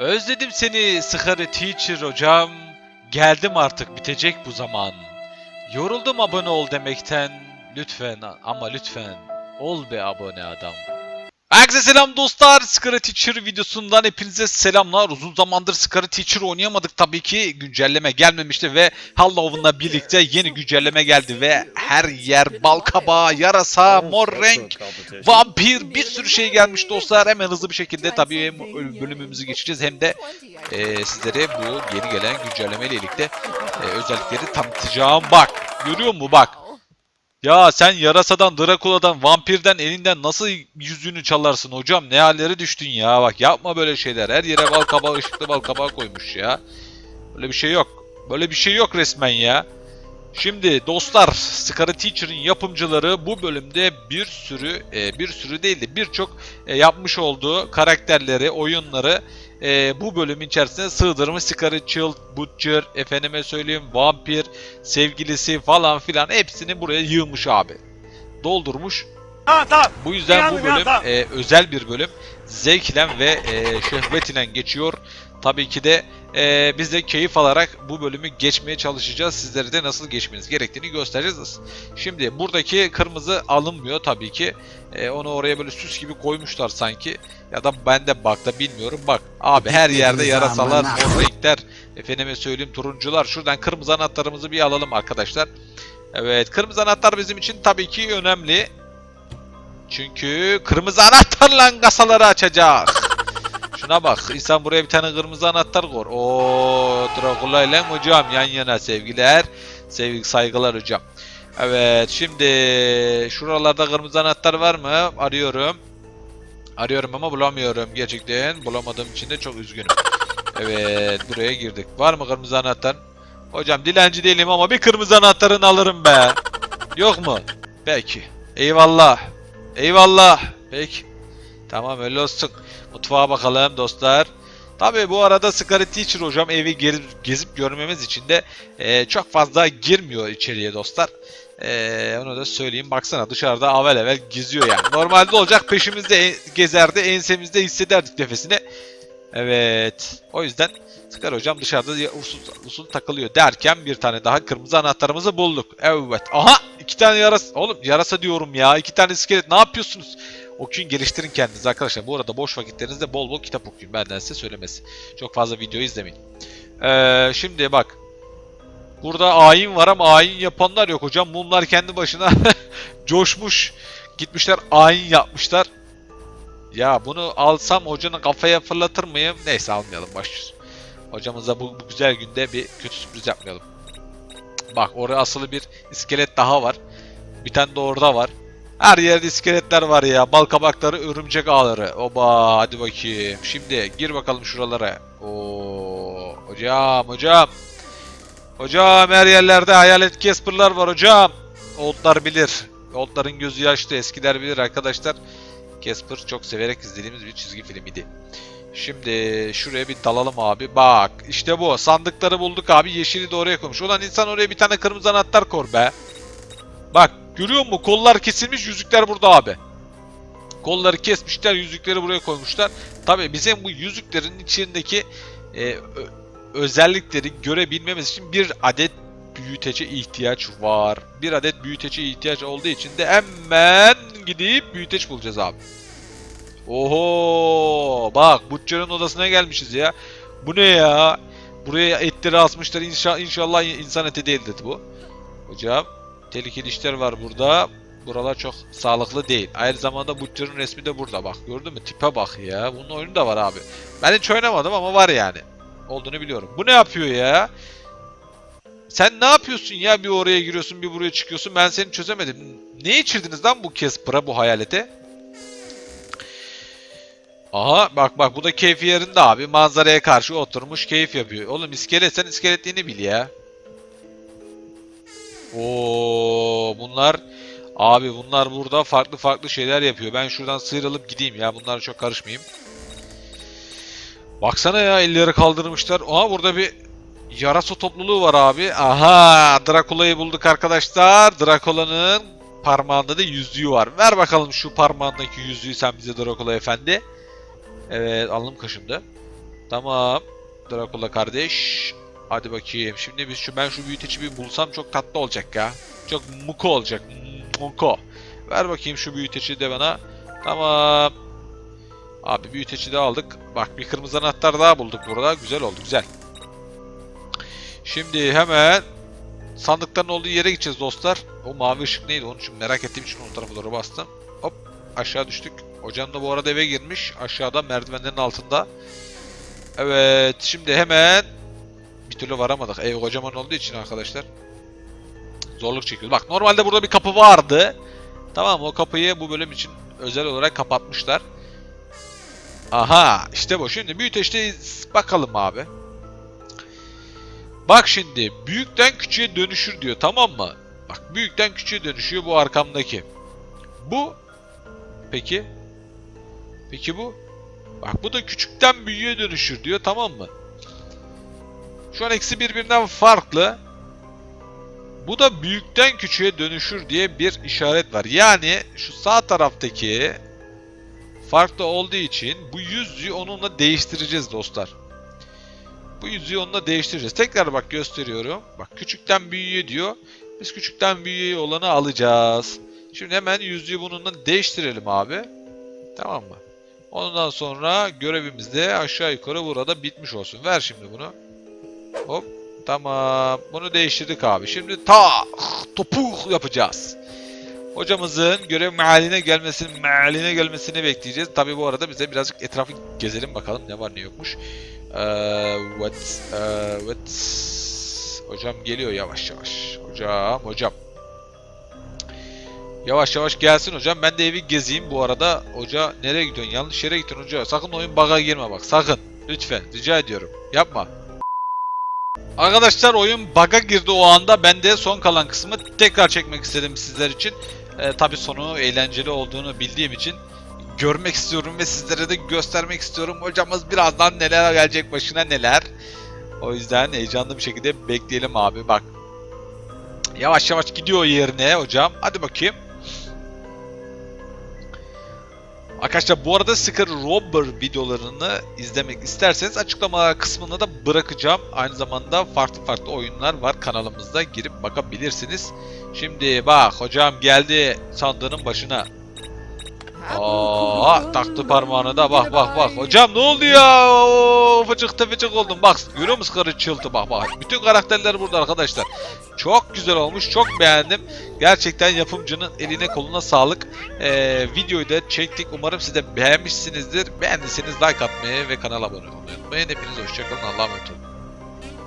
Özledim seni sıkarı teacher hocam. Geldim artık bitecek bu zaman. Yoruldum abone ol demekten. Lütfen ama lütfen ol be abone adam. Herkese selam dostlar. Scary Teacher videosundan hepinize selamlar. Uzun zamandır Scary Teacher oynayamadık tabii ki. Güncelleme gelmemişti ve Halloween'la birlikte yeni güncelleme geldi ve her yer bal kabağı, yarasa, mor renk, vampir bir sürü şey gelmiş dostlar. Hemen hızlı bir şekilde tabii hem bölümümüzü geçeceğiz hem de e, sizlere bu yeni gelen güncelleme ile birlikte e, özellikleri tanıtacağım. Bak görüyor musun bak. Ya sen yarasadan, Drakula'dan, vampirden elinden nasıl yüzüğünü çalarsın hocam? Ne halleri düştün ya bak yapma böyle şeyler. Her yere bal kabağı, ışıklı bal kabağı koymuş ya. Böyle bir şey yok. Böyle bir şey yok resmen ya. Şimdi dostlar, Scary Teacher'ın yapımcıları bu bölümde bir sürü, e, bir sürü değil de birçok e, yapmış olduğu karakterleri, oyunları e, bu bölüm içerisine sığdırmış. Child, Butcher, efendime söyleyeyim Vampir, sevgilisi falan filan hepsini buraya yığmış abi. Doldurmuş. Tamam tamam. Bu yüzden bu bölüm tamam. e, özel bir bölüm. Zevkle ve e, şehvet ile geçiyor. Tabii ki de e, biz de keyif alarak bu bölümü geçmeye çalışacağız. Sizlere de nasıl geçmeniz gerektiğini göstereceğiz. Şimdi buradaki kırmızı alınmıyor tabii ki. E, onu oraya böyle süs gibi koymuşlar sanki. Ya da ben de bak da bilmiyorum. Bak abi her yerde yarasalar, mor renkler, efendime söyleyeyim turuncular. Şuradan kırmızı anahtarımızı bir alalım arkadaşlar. Evet kırmızı anahtar bizim için tabii ki önemli. Çünkü kırmızı anahtarla kasaları açacağız. Şuna bak. İnsan buraya bir tane kırmızı anahtar koy. Oo, Dracula ile hocam yan yana sevgiler. Sevgi saygılar hocam. Evet şimdi şuralarda kırmızı anahtar var mı? Arıyorum. Arıyorum ama bulamıyorum gerçekten. Bulamadığım için de çok üzgünüm. Evet buraya girdik. Var mı kırmızı anahtar? Hocam dilenci değilim ama bir kırmızı anahtarını alırım be. Yok mu? Peki. Eyvallah. Eyvallah. Peki. Tamam öyle olsun. Mutfağa bakalım dostlar. Tabii bu arada Scary Teacher hocam evi geri- gezip görmemiz için de e, çok fazla girmiyor içeriye dostlar. E, onu da söyleyeyim. Baksana dışarıda avel avel geziyor yani. Normalde olacak peşimizde e- gezerdi, ensemizde hissederdik nefesini. Evet. O yüzden Scary hocam dışarıda usul, usul takılıyor derken bir tane daha kırmızı anahtarımızı bulduk. Evet. Aha! iki tane yarasa. Oğlum yarasa diyorum ya. iki tane iskelet. Ne yapıyorsunuz? Okuyun geliştirin kendinizi arkadaşlar. Bu arada boş vakitlerinizde bol bol kitap okuyun. Benden size söylemesi. Çok fazla video izlemeyin. Ee, şimdi bak. Burada ayin var ama ayin yapanlar yok hocam. Bunlar kendi başına coşmuş. Gitmişler ayin yapmışlar. Ya bunu alsam hocanın kafaya fırlatır mıyım? Neyse almayalım başlıyoruz. Hocamıza bu, bu güzel günde bir kötü sürpriz yapmayalım. Bak orada asılı bir iskelet daha var. Bir tane de orada var. Her yerde iskeletler var ya. Bal kabakları, örümcek ağları. Oba hadi bakayım. Şimdi gir bakalım şuralara. Oo hocam hocam. Hocam her yerlerde hayalet Casper'lar var hocam. Oldlar bilir. Oldların gözü yaşlı eskiler bilir arkadaşlar. Casper çok severek izlediğimiz bir çizgi filmiydi. Şimdi şuraya bir dalalım abi. Bak işte bu. Sandıkları bulduk abi. Yeşili de oraya koymuş. Ulan insan oraya bir tane kırmızı anahtar kor be. Bak görüyor musun? Kollar kesilmiş yüzükler burada abi. Kolları kesmişler yüzükleri buraya koymuşlar. Tabi bizim bu yüzüklerin içindeki e, özellikleri görebilmemiz için bir adet büyütece ihtiyaç var. Bir adet büyütece ihtiyaç olduğu için de hemen gidip büyüteç bulacağız abi. Oho bak Butcher'ın odasına gelmişiz ya. Bu ne ya? Buraya etleri asmışlar İnşa inşallah insan eti değil dedi bu. Hocam tehlikeli işler var burada. Buralar çok sağlıklı değil. Aynı zamanda Butcher'ın resmi de burada bak. Gördün mü? Tipe bak ya. Bunun oyunu da var abi. Ben hiç oynamadım ama var yani. Olduğunu biliyorum. Bu ne yapıyor ya? Sen ne yapıyorsun ya? Bir oraya giriyorsun, bir buraya çıkıyorsun. Ben seni çözemedim. Ne içirdiniz lan bu Casper'a, bu hayalete? Aha bak bak bu da keyfi yerinde abi. Manzaraya karşı oturmuş keyif yapıyor. Oğlum iskelet sen iskeletliğini bil ya. Oo bunlar abi bunlar burada farklı farklı şeyler yapıyor. Ben şuradan sıyrılıp gideyim ya. Bunlara çok karışmayayım. Baksana ya elleri kaldırmışlar. Aha burada bir yarasa topluluğu var abi. Aha Drakula'yı bulduk arkadaşlar. Drakula'nın parmağında da yüzüğü var. Ver bakalım şu parmağındaki yüzüğü sen bize Drakula efendi. Evet alnım kaşındı. Tamam. Dracula kardeş. Hadi bakayım. Şimdi biz şu ben şu büyüteci bir bulsam çok tatlı olacak ya. Çok muko olacak. Muko. Ver bakayım şu büyüteci de bana. Tamam. Abi büyüteci de aldık. Bak bir kırmızı anahtar daha bulduk burada. Güzel oldu güzel. Şimdi hemen sandıkların olduğu yere gideceğiz dostlar. O mavi ışık neydi onun için merak ettiğim için o tarafa doğru bastım. Hop aşağı düştük. Hocam da bu arada eve girmiş. Aşağıda merdivenlerin altında. Evet şimdi hemen bir türlü varamadık. Ev kocaman olduğu için arkadaşlar. Zorluk çekiyoruz. Bak normalde burada bir kapı vardı. Tamam o kapıyı bu bölüm için özel olarak kapatmışlar. Aha işte bu. Şimdi büyüteçte bakalım abi. Bak şimdi büyükten küçüğe dönüşür diyor tamam mı? Bak büyükten küçüğe dönüşüyor bu arkamdaki. Bu peki peki bu bak bu da küçükten büyüğe dönüşür diyor tamam mı? Şu an eksi birbirinden farklı. Bu da büyükten küçüğe dönüşür diye bir işaret var. Yani şu sağ taraftaki farklı olduğu için bu yüzüğü onunla değiştireceğiz dostlar. Bu yüzüğü onunla değiştireceğiz. Tekrar bak gösteriyorum. Bak küçükten büyüğe diyor. Biz küçükten büyüğe olanı alacağız. Şimdi hemen yüzüğü bununla değiştirelim abi. Tamam mı? Ondan sonra görevimiz de aşağı yukarı burada bitmiş olsun. Ver şimdi bunu. Hop. Tamam. Bunu değiştirdik abi. Şimdi ta topuk yapacağız. Hocamızın görev mahalline gelmesini, mahalline gelmesini bekleyeceğiz. Tabi bu arada bize birazcık etrafı gezelim bakalım ne var ne yokmuş. Ee, what, ee, what? Hocam geliyor yavaş yavaş. Hocam, hocam. Yavaş yavaş gelsin hocam. Ben de evi gezeyim bu arada. Hoca nereye gidiyorsun? Yanlış yere gittin hoca. Sakın oyun bug'a girme bak. Sakın. Lütfen. Rica ediyorum. Yapma. Arkadaşlar oyun bug'a girdi o anda. Ben de son kalan kısmı tekrar çekmek istedim sizler için. Ee, Tabi sonu eğlenceli olduğunu bildiğim için görmek istiyorum ve sizlere de göstermek istiyorum. Hocamız birazdan neler gelecek başına neler. O yüzden heyecanlı bir şekilde bekleyelim abi bak. Yavaş yavaş gidiyor yerine hocam. Hadi bakayım. Arkadaşlar bu arada Sticker Robber videolarını izlemek isterseniz açıklamalar kısmına da bırakacağım. Aynı zamanda farklı farklı oyunlar var kanalımızda girip bakabilirsiniz. Şimdi bak hocam geldi sandığının başına. Aa, taktı parmağını da bak bak bak. Hocam ne oldu ya? Fıcık tefecik oldum. Bak görüyor musun karı çıltı bak bak. Bütün karakterler burada arkadaşlar. Çok güzel olmuş. Çok beğendim. Gerçekten yapımcının eline koluna sağlık. Ee, videoyu da çektik. Umarım siz de beğenmişsinizdir. Beğendiyseniz like atmayı ve kanala abone olmayı unutmayın. Hepinize hoşçakalın. Allah'a emanet olun.